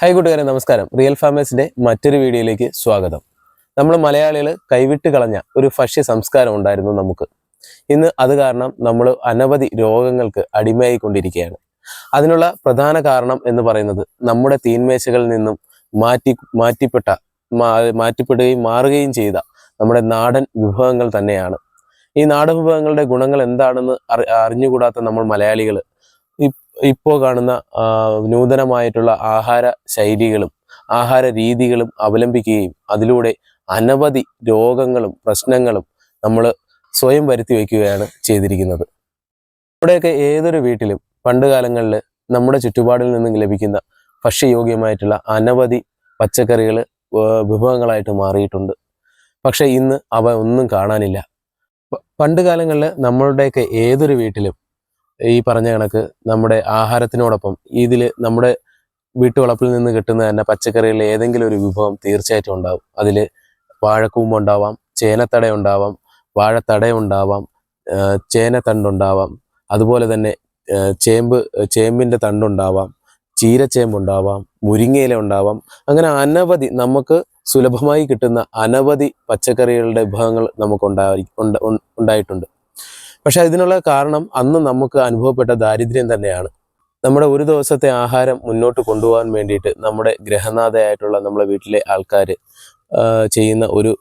Hi കൂട്ടുകാരെ നമസ്കാരം. Real ഫാമേഴ്സിന്റെ മറ്റൊരു വീഡിയോയിലേക്ക് സ്വാഗതം. നമ്മൾ മലയാളികൾ കൈവിട്ട് കളഞ്ഞ ഒരു ഭക്ഷ്യ സംസ്കാരം ഉണ്ടായിരുന്നു നമുക്ക്. ഇന്ന് അത് കാരണം നമ്മൾ അനവധി രോഗങ്ങൾക്ക് അടിമയായിക്കൊണ്ടിരിക്കുകയാണ്. അതിനുള്ള പ്രധാന കാരണം എന്ന് പറയുന്നത് നമ്മുടെ തീന്മേശകളിൽ നിന്നും മാറ്റി മാറ്റിപ്പെട്ട മാറ്റിപ്പെടുകയും മാറുകയും ചെയ്ത നമ്മുടെ നാടൻ വിഭവങ്ങൾ തന്നെയാണ്. ഈ നാടൻ വിഭവങ്ങളുടെ ഗുണങ്ങൾ എന്താണെന്ന് അറി അറിഞ്ഞുകൂടാത്ത നമ്മൾ മലയാളികൾ ഇപ്പോൾ കാണുന്ന നൂതനമായിട്ടുള്ള ആഹാര ശൈലികളും ആഹാര രീതികളും അവലംബിക്കുകയും അതിലൂടെ അനവധി രോഗങ്ങളും പ്രശ്നങ്ങളും നമ്മൾ സ്വയം വരുത്തി വയ്ക്കുകയാണ് ചെയ്തിരിക്കുന്നത്. ഇവിടെയൊക്കെ ഏതൊരു വീട്ടിലും പണ്ട് കാലങ്ങളിൽ നമ്മുടെ ചുറ്റുപാടിൽ നിന്നും ലഭിക്കുന്ന ഭക്ഷ്യയോഗ്യമായിട്ടുള്ള അനവധി പച്ചക്കറികൾ വിഭവങ്ങളായിട്ട് മാറിയിട്ടുണ്ട്. പക്ഷേ ഇന്ന് അവ ഒന്നും കാണാനില്ല. പണ്ട് കാലങ്ങളിൽ നമ്മളുടെയൊക്കെ ഏതൊരു വീട്ടിലും ഈ പറഞ്ഞ കണക്ക് നമ്മുടെ ആഹാരത്തിനോടൊപ്പം ഇതിൽ നമ്മുടെ വീട്ടുവളപ്പിൽ നിന്ന് കിട്ടുന്ന തന്നെ പച്ചക്കറികളിൽ ഏതെങ്കിലും ഒരു വിഭവം തീർച്ചയായിട്ടും ഉണ്ടാവും. അതിൽ വാഴക്കൂമ്പ് ഉണ്ടാവാം ചേനത്തട ഉണ്ടാവാം വാഴത്തട ഉണ്ടാവാം ചേനത്തണ്ടുണ്ടാവാം അതുപോലെ തന്നെ ചേമ്പ് ചേമ്പിന്റെ തണ്ടുണ്ടാവാം ചീരച്ചേമ്പ് ഉണ്ടാവാം മുരിങ്ങയില ഉണ്ടാവാം. അങ്ങനെ അനവധി നമുക്ക് സുലഭമായി കിട്ടുന്ന അനവധി പച്ചക്കറികളുടെ വിഭവങ്ങൾ നമുക്ക് ഉണ്ടായി ഉണ്ടായിട്ടുണ്ട്. പക്ഷെ ഇതിനുള്ള കാരണം അന്ന് നമുക്ക് അനുഭവപ്പെട്ട ദാരിദ്ര്യം തന്നെയാണ്. നമ്മുടെ ഒരു ദിവസത്തെ ആഹാരം മുന്നോട്ട് കൊണ്ടുപോകാൻ വേണ്ടിയിട്ട് നമ്മുടെ ഗ്രഹനാഥയായിട്ടുള്ള നമ്മുടെ വീട്ടിലെ ആൾക്കാർ ചെയ്യുന്ന ഒരു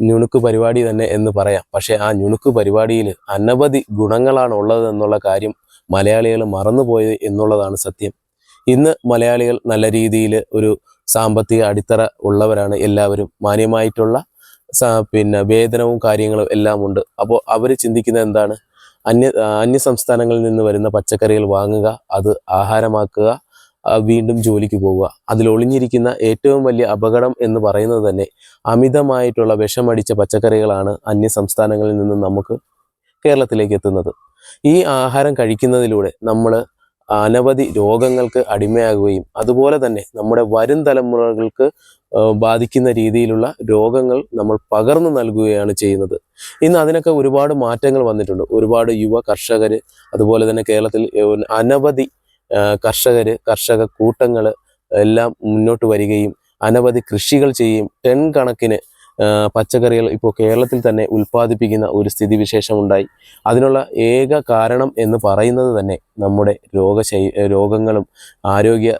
ഞുണുക്ക് പരിപാടി തന്നെ എന്ന് പറയാം. പക്ഷെ ആ ഞുണുക്ക് പരിപാടിയിൽ അനവധി ഗുണങ്ങളാണ് ഉള്ളത് എന്നുള്ള കാര്യം മലയാളികൾ മറന്നുപോയത് എന്നുള്ളതാണ് സത്യം. ഇന്ന് മലയാളികൾ നല്ല രീതിയിൽ ഒരു സാമ്പത്തിക അടിത്തറ ഉള്ളവരാണ് എല്ലാവരും. മാന്യമായിട്ടുള്ള പിന്നെ വേതനവും കാര്യങ്ങളും എല്ലാം ഉണ്ട്. അപ്പോൾ അവർ ചിന്തിക്കുന്നത് എന്താണ്? അന്യ അന്യ സംസ്ഥാനങ്ങളിൽ നിന്ന് വരുന്ന പച്ചക്കറികൾ വാങ്ങുക അത് ആഹാരമാക്കുക വീണ്ടും ജോലിക്ക് പോവുക. അതിൽ ഒളിഞ്ഞിരിക്കുന്ന ഏറ്റവും വലിയ അപകടം എന്ന് പറയുന്നത് തന്നെ അമിതമായിട്ടുള്ള വിഷമടിച്ച പച്ചക്കറികളാണ് അന്യ സംസ്ഥാനങ്ങളിൽ നിന്ന് നമുക്ക് കേരളത്തിലേക്ക് എത്തുന്നത്. ഈ ആഹാരം കഴിക്കുന്നതിലൂടെ നമ്മൾ അനവധി രോഗങ്ങൾക്ക് അടിമയാകുകയും അതുപോലെ തന്നെ നമ്മുടെ വരും തലമുറകൾക്ക് ബാധിക്കുന്ന രീതിയിലുള്ള രോഗങ്ങൾ നമ്മൾ പകർന്നു നൽകുകയാണ് ചെയ്യുന്നത്. ഇന്ന് അതിനൊക്കെ ഒരുപാട് മാറ്റങ്ങൾ വന്നിട്ടുണ്ട്. ഒരുപാട് യുവ കർഷകർ അതുപോലെ തന്നെ കേരളത്തിൽ അനവധി കർഷകർ കർഷക കൂട്ടങ്ങൾ എല്ലാം മുന്നോട്ട് വരികയും അനവധി കൃഷികൾ ചെയ്യുകയും ടെൻ കണക്കിന് പച്ചക്കറികൾ ഇപ്പോൾ കേരളത്തിൽ തന്നെ ഉൽപ്പാദിപ്പിക്കുന്ന ഒരു സ്ഥിതിവിശേഷം ഉണ്ടായി അതിനുള്ള ഏക കാരണം എന്ന് പറയുന്നത് തന്നെ നമ്മുടെ രോഗശൈ രോഗങ്ങളും ആരോഗ്യ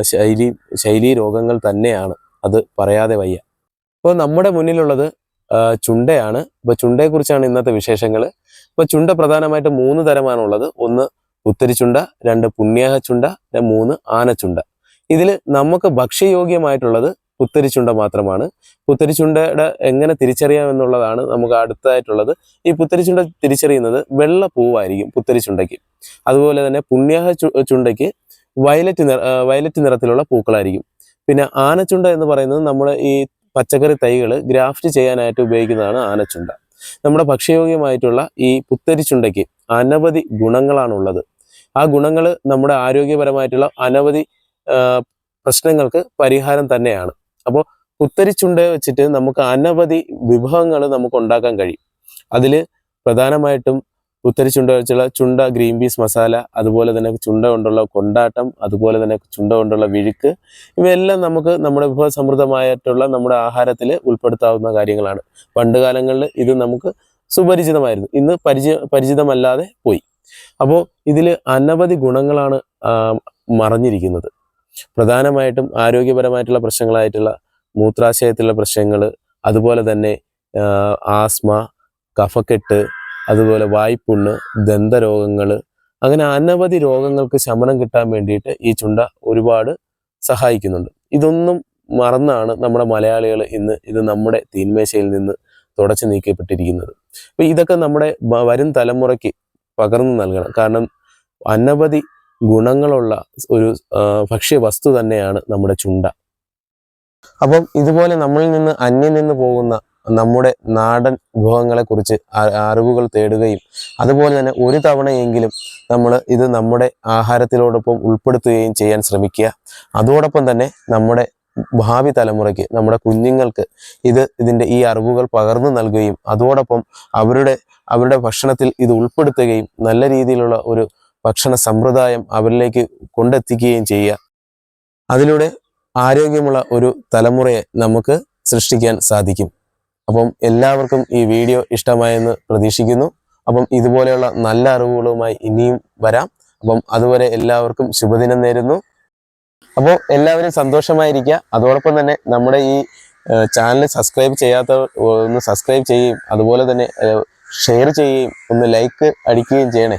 ശൈലി ശൈലി രോഗങ്ങൾ തന്നെയാണ്. അത് പറയാതെ വയ്യ. ഇപ്പോൾ നമ്മുടെ മുന്നിലുള്ളത് ചുണ്ടയാണ്. ഇപ്പോൾ ചുണ്ടയെക്കുറിച്ചാണ് ഇന്നത്തെ വിശേഷങ്ങൾ. ഇപ്പോൾ ചുണ്ട പ്രധാനമായിട്ട് മൂന്ന് തരമാണുള്ളത്. ഒന്ന് ഉത്തരിച്ചുണ്ട രണ്ട് പുണ്യാഹ ചുണ്ട മൂന്ന് ആനച്ചുണ്ട. ഇതിൽ നമുക്ക് ഭക്ഷ്യയോഗ്യമായിട്ടുള്ളത് പുത്തരിച്ചുണ്ട മാത്രമാണ്. പുത്തരിച്ചുണ്ടയുടെ എങ്ങനെ തിരിച്ചറിയാം എന്നുള്ളതാണ് നമുക്ക് അടുത്തതായിട്ടുള്ളത് ഈ പുത്തരിച്ചുണ്ട തിരിച്ചറിയുന്നത് വെള്ള പൂവായിരിക്കും പുത്തരിച്ചുണ്ടയ്ക്ക്. അതുപോലെ തന്നെ പുണ്യാഹ ചുണ്ടയ്ക്ക് വയലറ്റ് നിറ വയലറ്റ് നിറത്തിലുള്ള പൂക്കളായിരിക്കും. പിന്നെ ആനച്ചുണ്ട എന്ന് പറയുന്നത് നമ്മൾ ഈ പച്ചക്കറി തൈകൾ ഗ്രാഫ്റ്റ് ചെയ്യാനായിട്ട് ഉപയോഗിക്കുന്നതാണ് ആനച്ചുണ്ട. നമ്മുടെ ഭക്ഷ്യയോഗ്യമായിട്ടുള്ള ഈ പുത്തരിച്ചുണ്ടയ്ക്ക് അനവധി ഗുണങ്ങളാണുള്ളത്. ആ ഗുണങ്ങൾ നമ്മുടെ ആരോഗ്യപരമായിട്ടുള്ള അനവധി പ്രശ്നങ്ങൾക്ക് പരിഹാരം തന്നെയാണ്. അപ്പോൾ കുത്തരിച്ചുണ്ട വെച്ചിട്ട് നമുക്ക് അനവധി വിഭവങ്ങൾ നമുക്ക് ഉണ്ടാക്കാൻ കഴിയും. അതിൽ പ്രധാനമായിട്ടും കുത്തരിച്ചുണ്ട വെച്ചുള്ള ചുണ്ട ഗ്രീൻ പീസ് മസാല അതുപോലെ തന്നെ ചുണ്ട കൊണ്ടുള്ള കൊണ്ടാട്ടം അതുപോലെ തന്നെ ചുണ്ട കൊണ്ടുള്ള വിഴുക്ക് ഇവയെല്ലാം നമുക്ക് നമ്മുടെ വിഭവസമൃദ്ധമായിട്ടുള്ള നമ്മുടെ ആഹാരത്തിൽ ഉൾപ്പെടുത്താവുന്ന കാര്യങ്ങളാണ്. പണ്ട് കാലങ്ങളിൽ ഇത് നമുക്ക് സുപരിചിതമായിരുന്നു. ഇന്ന് പരിചയ പരിചിതമല്ലാതെ പോയി. അപ്പോൾ ഇതിൽ അനവധി ഗുണങ്ങളാണ് മറഞ്ഞിരിക്കുന്നത്. പ്രധാനമായിട്ടും ആരോഗ്യപരമായിട്ടുള്ള പ്രശ്നങ്ങളായിട്ടുള്ള മൂത്രാശയത്തിലുള്ള പ്രശ്നങ്ങൾ അതുപോലെ തന്നെ ആസ്മ കഫക്കെട്ട് അതുപോലെ വായ്പുണ്ണ് ദന്തരോഗങ്ങൾ അങ്ങനെ അനവധി രോഗങ്ങൾക്ക് ശമനം കിട്ടാൻ വേണ്ടിയിട്ട് ഈ ചുണ്ട ഒരുപാട് സഹായിക്കുന്നുണ്ട്. ഇതൊന്നും മറന്നാണ് നമ്മുടെ മലയാളികൾ ഇന്ന് ഇത് നമ്മുടെ തീന്മേശയിൽ നിന്ന് തുടച്ചു നീക്കപ്പെട്ടിരിക്കുന്നത്. അപ്പൊ ഇതൊക്കെ നമ്മുടെ വരും തലമുറയ്ക്ക് പകർന്നു നൽകണം. കാരണം അനവധി ഗുണങ്ങളുള്ള ഒരു ഭക്ഷ്യ ഭക്ഷ്യവസ്തു തന്നെയാണ് നമ്മുടെ ചുണ്ട. അപ്പം ഇതുപോലെ നമ്മളിൽ നിന്ന് അന്യം നിന്ന് പോകുന്ന നമ്മുടെ നാടൻ വിഭവങ്ങളെ കുറിച്ച് അറിവുകൾ തേടുകയും അതുപോലെ തന്നെ ഒരു തവണയെങ്കിലും നമ്മൾ ഇത് നമ്മുടെ ആഹാരത്തിലോടൊപ്പം ഉൾപ്പെടുത്തുകയും ചെയ്യാൻ ശ്രമിക്കുക. അതോടൊപ്പം തന്നെ നമ്മുടെ ഭാവി തലമുറയ്ക്ക് നമ്മുടെ കുഞ്ഞുങ്ങൾക്ക് ഇത് ഇതിന്റെ ഈ അറിവുകൾ പകർന്നു നൽകുകയും അതോടൊപ്പം അവരുടെ അവരുടെ ഭക്ഷണത്തിൽ ഇത് ഉൾപ്പെടുത്തുകയും നല്ല രീതിയിലുള്ള ഒരു ഭക്ഷണ സമ്പ്രദായം അവരിലേക്ക് കൊണ്ടെത്തിക്കുകയും ചെയ്യുക. അതിലൂടെ ആരോഗ്യമുള്ള ഒരു തലമുറയെ നമുക്ക് സൃഷ്ടിക്കാൻ സാധിക്കും. അപ്പം എല്ലാവർക്കും ഈ വീഡിയോ ഇഷ്ടമായെന്ന് പ്രതീക്ഷിക്കുന്നു. അപ്പം ഇതുപോലെയുള്ള നല്ല അറിവുകളുമായി ഇനിയും വരാം. അപ്പം അതുവരെ എല്ലാവർക്കും ശുഭദിനം നേരുന്നു. അപ്പോൾ എല്ലാവരും സന്തോഷമായിരിക്കുക. അതോടൊപ്പം തന്നെ നമ്മുടെ ഈ ചാനൽ സബ്സ്ക്രൈബ് ചെയ്യാത്തവർ ഒന്ന് സബ്സ്ക്രൈബ് ചെയ്യുകയും അതുപോലെ തന്നെ ഷെയർ ചെയ്യുകയും ഒന്ന് ലൈക്ക് അടിക്കുകയും ചെയ്യണേ.